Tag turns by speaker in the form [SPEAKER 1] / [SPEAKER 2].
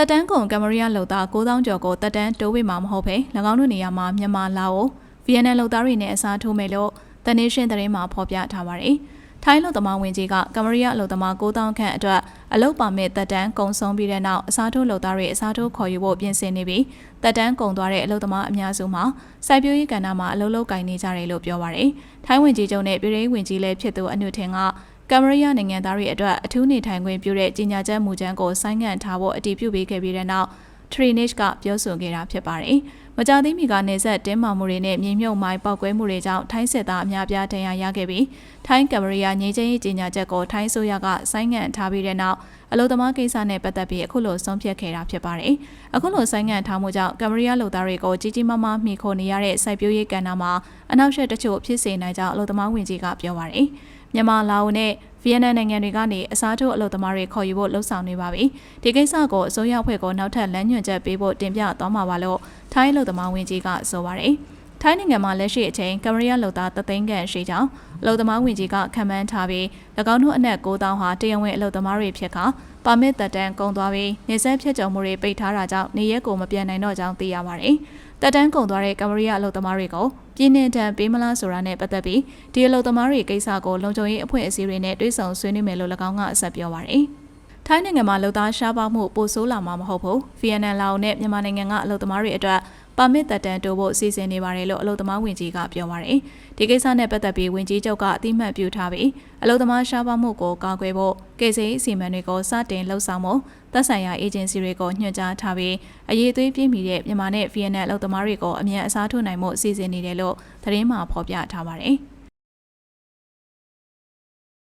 [SPEAKER 1] တက်တန်းကုန်ကမ်မရီးယားလုံသား9000ကျော်ကိုတက်တန်းတိုးဝေမှာမဟုတ်ဘဲ၎င်းတို့နေရာမှာမြန်မာလာအိုဗီယက်နမ်လုံသားတွေနဲ့အစားထိုးမယ်လို့တနေရှင်သတင်းမှာဖော်ပြထားပါတယ်။ထိုင်းလုံသမားဝင်ကြီးကကမ်မရီးယားလုံသမား9000ခန့်အတွက်အလုပ်ပါမစ်တက်တန်းကုန်ဆုံးပြီးတဲ့နောက်အစားထိုးလုံသားတွေအစားထိုးခေါ်ယူဖို့ပြင်ဆင်နေပြီးတက်တန်းကုန်သွားတဲ့အလုပ်သမားအများစုမှာစိုက်ပျိုးရေးကဏ္ဍမှာအလုပ်လုပ်ကိုင်နေကြတယ်လို့ပြောပါရယ်။ထိုင်းဝင်ကြီးချုပ်နဲ့ပြည်ထောင်ဝင်ကြီးလည်းဖြစ်သူအနုထင်က ကမ်မရီးယားနိုင်ငံသားတွေအတွက်အထူးနေထိုင်ခွင့်ပြုတဲ့ကြီးညာချက်မူကြမ်းကိုဆိုင်းငံ့ထားဖို့အတည်ပြုပေးခဲ့ပြီးတဲ့နောက် Trinage ကပြောဆိုခဲ့တာဖြစ်ပါတယ်။မကြာသေးမီကနေဆက်တင်းမာမှုတွေနဲ့မြေမြုပ်မိုင်းပောက်ကွဲမှုတွေကြောင့်ထိုင်းစစ်သားအများပြားဒဏ်ရာရခဲ့ပြီးထိုင်းကမ်မရီးယားငြိမ်းချမ်းရေးကြီးညာချက်ကိုထိုင်းဆိုရကဆိုင်းငံ့ထားပြီးတဲ့နောက်အလို့သမားကိစ္စနဲ့ပတ်သက်ပြီးအခုလိုဆုံးဖြတ်ခဲ့တာဖြစ်ပါတယ်။အခုလိုဆိုင်းငံ့ထားမှုကြောင့်ကမ်မရီးယားလူသားတွေကိုကြီးကြီးမားမားမှီခိုနေရတဲ့စိုက်ပျိုးရေးကဏ္ဍမှာအနောက်ရှက်တချို့ဖြစ်စေနိုင်ကြောင်းအလို့သမားဝင်ကြီးကပြောပါတယ်။ မြန်မာလာအိုနဲ့ဗီယက်နမ်နိုင်ငံတွေကနေအစားထိုးအလုပ်သမားတွေခေါ်ယူဖို့လှုံ့ဆော်နေပါပြီ။ဒီကိစ္စကိုအစိုးရအဖွဲ့ကနောက်ထပ်လမ်းညွှန်ချက်ပေးဖို့တင်ပြသွားမှာပါလို့ထိုင်းအလုပ်သမားဝင်ကြီးကဆိုပါတယ်။ ထိုင်းနိုင်ငံမှာလက်ရှိအချိန်ကမ်မရီးယားလူသားတသိန်းခန့်ရှိကြောင်းအလုပ်သမားဝင်ကြီးကခံမှန်းထားပြီး၎င်းတို့အနက်9000ဟာတရားဝင်အလုပ်သမားတွေဖြစ်ကပါမစ်တက်တန်းကုန်သွားပြီးနေဆက်ဖြစ်ကြုံမှုတွေပိတ်ထားတာကြောင့်နေရက်ကိုမပြန်နိုင်တော့ကြောင်းသိရပါတယ်။တက်တန်းကုန်သွားတဲ့ကမ်မရီးယားအလုပ်သမားတွေကိုပြည်내တံပေးမလားဆိုတာနဲ့ပတ်သက်ပြီးဒီအလုပ်သမားတွေကိစ္စကိုလုံခြုံရေးအဖွဲ့အစည်းတွေနဲ့တွဲဆောင်ဆွေးနွေးမယ်လို့၎င်းကအဆက်ပြောပါတယ်။ထိုင်းနိုင်ငံမှာလုံသားရှားပါမှုပိုဆိုးလာမှာမဟုတ်ဘူး။ဗီယက်နမ်လာအိုနဲ့မြန်မာနိုင်ငံကအလုပ်သမားတွေအတွက် ပါမစ်တက်တန်တိုးဖို့အစီအစဉ်နေပါတယ်လို့အလုပ်သမားဝင်ကြီးကပြောပါရယ်ဒီကိစ္စနဲ့ပတ်သက်ပြီးဝင်ကြီးချုပ်ကအတိမတ်ပြုထားပြီးအလုပ်သမားရှားပါမှုကိုကာကွယ်ဖို့ကေစီအစီအမံတွေကိုစတင်လှုပ်ဆောင်မှုသက်ဆိုင်ရာအေဂျင်စီတွေကိုညွှန်ကြားထားပြီးအရေးသွေးပြည့်မီတဲ့မြန်မာနဲ့ဗီယက်နမ်အလုပ်သမားတွေကိုအမြန်အစားထိုးနိုင်မှုအစီအစဉ်နေတယ်လို့သတင်းမှာဖော်ပြထားပါတယ်။